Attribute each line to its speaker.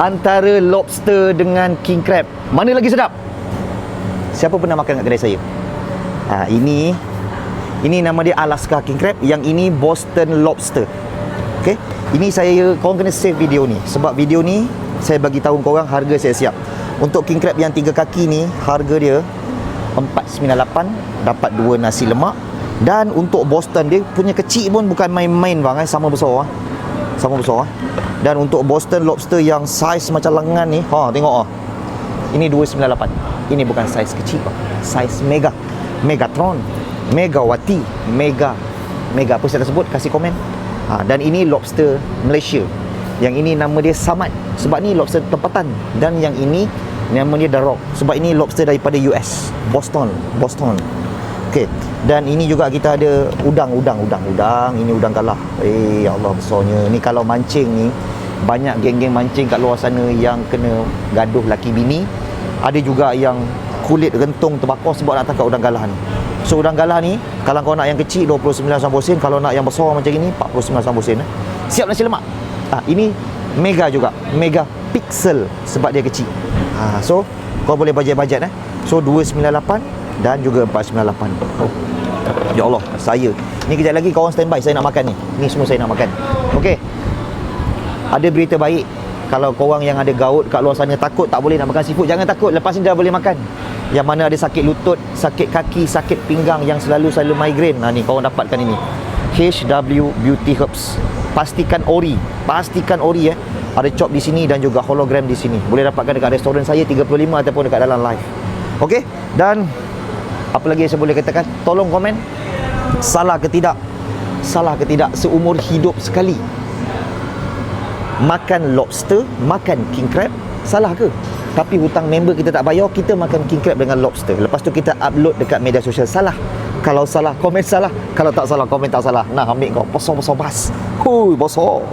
Speaker 1: antara lobster dengan king crab. Mana lagi sedap? Siapa pernah makan kat kedai saya? Ha, ini ini nama dia Alaska king crab, yang ini Boston lobster. Okey. Ini saya korang kena save video ni sebab video ni saya bagi tahu korang harga saya siap. Untuk king crab yang tiga kaki ni harga dia 498 dapat dua nasi lemak dan untuk Boston dia punya kecil pun bukan main-main bang eh sama besar ah. Sama besar ah. Dan untuk Boston lobster yang saiz macam lengan ni, ha tengok ah. Ini 298. Ini bukan saiz kecil bang. Saiz mega. Megatron. Megawati. Mega. Mega apa saya sebut? Kasih komen. Ha, dan ini lobster Malaysia. Yang ini nama dia Samad. Sebab ni lobster tempatan. Dan yang ini nama dia Rock. Sebab ini lobster daripada US. Boston. Boston. Okey. Dan ini juga kita ada udang, udang, udang, udang. Ini udang galah. Eh, ya Allah besarnya. Ni kalau mancing ni, banyak geng-geng mancing kat luar sana yang kena gaduh laki bini. Ada juga yang kulit rentung terbakar sebab nak tangkap udang galah ni. So udang galah ni, kalau kau nak yang kecil 29.90 sen, kalau nak yang besar macam ini 49.90 sen. Eh. Siap nasi lemak. Ah, ini mega juga. Mega pixel sebab dia kecil. Ha, so kau boleh bajet-bajet eh. So 298 dan juga 498. Oh. Ya Allah, saya. Ni kejap lagi kawan standby saya nak makan ni. Ni semua saya nak makan. Okey. Ada berita baik. Kalau korang yang ada gaut kat luar sana takut tak boleh nak makan seafood, jangan takut. Lepas ni dah boleh makan. Yang mana ada sakit lutut, sakit kaki, sakit pinggang yang selalu selalu migraine. Ha ni korang dapatkan ini. HW Beauty Herbs. Pastikan ori, pastikan ori eh. Ada chop di sini dan juga hologram di sini. Boleh dapatkan dekat restoran saya 35 ataupun dekat dalam live. Okey? Dan apa lagi yang saya boleh katakan? Tolong komen salah ke tidak? Salah ke tidak seumur hidup sekali makan lobster, makan king crab, salah ke? Tapi hutang member kita tak bayar, kita makan king crab dengan lobster. Lepas tu kita upload dekat media sosial salah. Kalau salah, komen salah. Kalau tak salah, komen tak salah. Nah, ambil kau. Bosor-bosor bas. Hui, bosor.